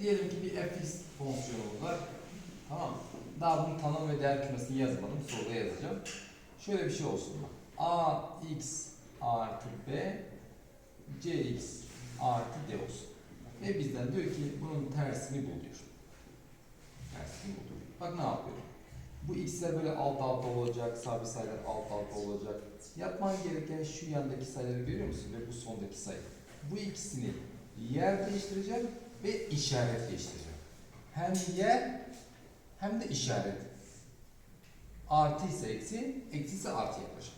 diyelim ki bir fx fonksiyonu var. Tamam? Daha bunun tanım ve değer kümesini yazmadım. Soruda yazacağım. Şöyle bir şey olsun bak. ax artı b cx artı d olsun. Ve bizden diyor ki bunun tersini bul diyor. Tersini bul diyor. Bak ne yapıyor? Bu x'ler böyle alt alta olacak, sabit sayılar alt alta olacak. Yapman gereken şu yandaki sayıları görüyor musun? Ve bu sondaki sayı. Bu ikisini yer değiştireceğim ve işaret değiştireceğim. Hem yer hem de işaret. Artı ise eksi, eksi ise artı yapacağım.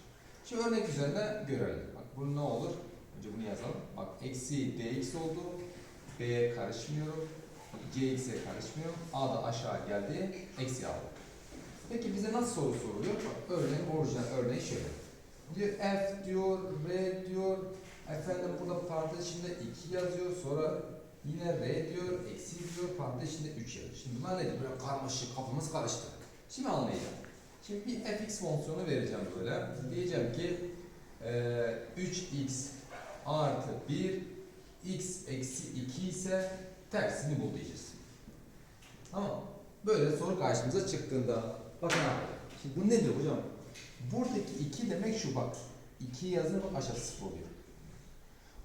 Şimdi örnek üzerinde görelim. Bak bu ne olur? Önce bunu yazalım. Bak eksi dx oldu. B'ye karışmıyorum. Cx'e karışmıyorum. A da aşağı geldi. Eksi aldı. Peki bize nasıl soru soruluyor? Bak örneğin orijinal örneği şöyle. Diyor F diyor, R diyor. Efendim burada parantez içinde 2 yazıyor. Sonra yine R diyor, eksi diyor, parantez içinde 3 yazıyor. Şimdi bunlar nedir? Böyle karmaşık, kafamız karıştı. Şimdi anlayacağım. Şimdi bir fx fonksiyonu vereceğim böyle. Diyeceğim ki eee 3x artı 1 x eksi 2 ise tersini bul diyeceğiz. Tamam. Böyle soru karşımıza çıktığında bakın abi. Şimdi bu nedir hocam? Buradaki 2 demek şu bak. 2 yazınca bak aşağısı 0 oluyor.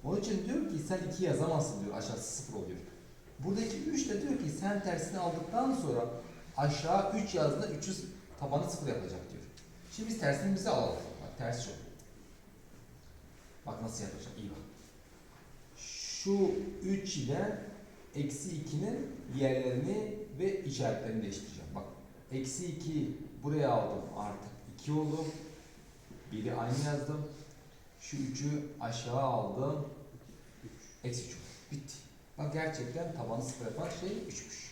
Onun için diyor ki sen 2 yazamazsın diyor aşağısı 0 oluyor. Buradaki 3 de diyor ki sen tersini aldıktan sonra aşağı 3 yazdığında 300 tabanı 0 yapacak diyor. Şimdi biz tersini bize alalım. Bak ters şu. Bak nasıl yapacağım iyi bak. Şu 3 ile eksi 2'nin yerlerini ve işaretlerini değiştireceğim. Bak eksi 2 buraya aldım artık 2 oldu. Biri aynı yazdım. Şu 3'ü aşağı aldım. Eksi 3 oldu. Bitti. Bak gerçekten tabanı sıfır yapan şey 3'müş.